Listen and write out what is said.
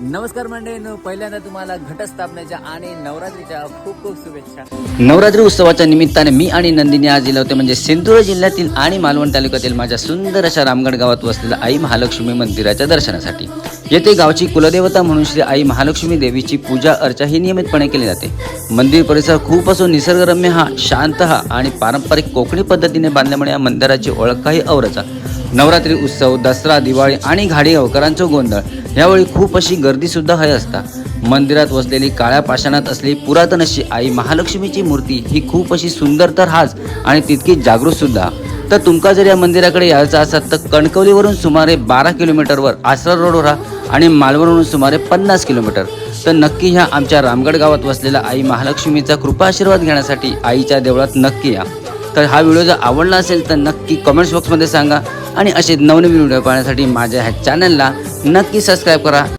नमस्कार मंडळींनो पहिल्यांदा तुम्हाला घटस्थापनेच्या आणि नवरात्रीच्या खूप खूप शुभेच्छा. नवरात्री उत्सवाच्या निमित्ताने मी आणि नंदिनी आज गेलो होते. म्हणजे सिंधुदुर्ग जिल्ह्यातील आणि मालवण तालुक्यातील माझ्या सुंदर अशा रामगड गावात वसलेल्या आई महालक्ष्मी मंदिराच्या दर्शनासाठी. येथे गावची कुलदेवता म्हणून श्री आई महालक्ष्मी देवीची पूजा अर्चा ही नियमितपणे केली जाते. मंदिर परिसर खूप असून निसर्गरम्य हा शांत हा आणि पारंपरिक कोकणी पद्धतीने बांधल्यामुळे या मंदिराची ओळख काही औरचा नवरात्री उत्सव दसरा दिवाळी आणि घाडी गावकरांचं गोंधळ. यावेळी खूप अशी गर्दी सुद्धा हय असता. मंदिरात वसलेली काळ्या पाषाणात असलेली पुरातन अशी आई महालक्ष्मीची मूर्ती ही खूप अशी सुंदर तर हाच आणि तितकी जागृत सुद्धा तर तुमका जर या मंदिराकडे यायचं असाल तर कणकवलीवरून सुमारे बारा किलोमीटरवर आसरा रोडवर आणि मालवणवरून सुमारे पन्नास किलोमीटर. तर नक्की ह्या आमच्या रामगड गावात वसलेल्या आई महालक्ष्मीचा कृपा आशीर्वाद घेण्यासाठी आईच्या देवळात नक्की या. तर हा व्हिडिओ जर आवडला असेल तर नक्की कमेंट्स बॉक्समध्ये सांगा. आणि असे नवनवीन व्हिडिओ पाहण्यासाठी माझ्या ह्या चॅनलला नक्की सबस्क्राईब करा.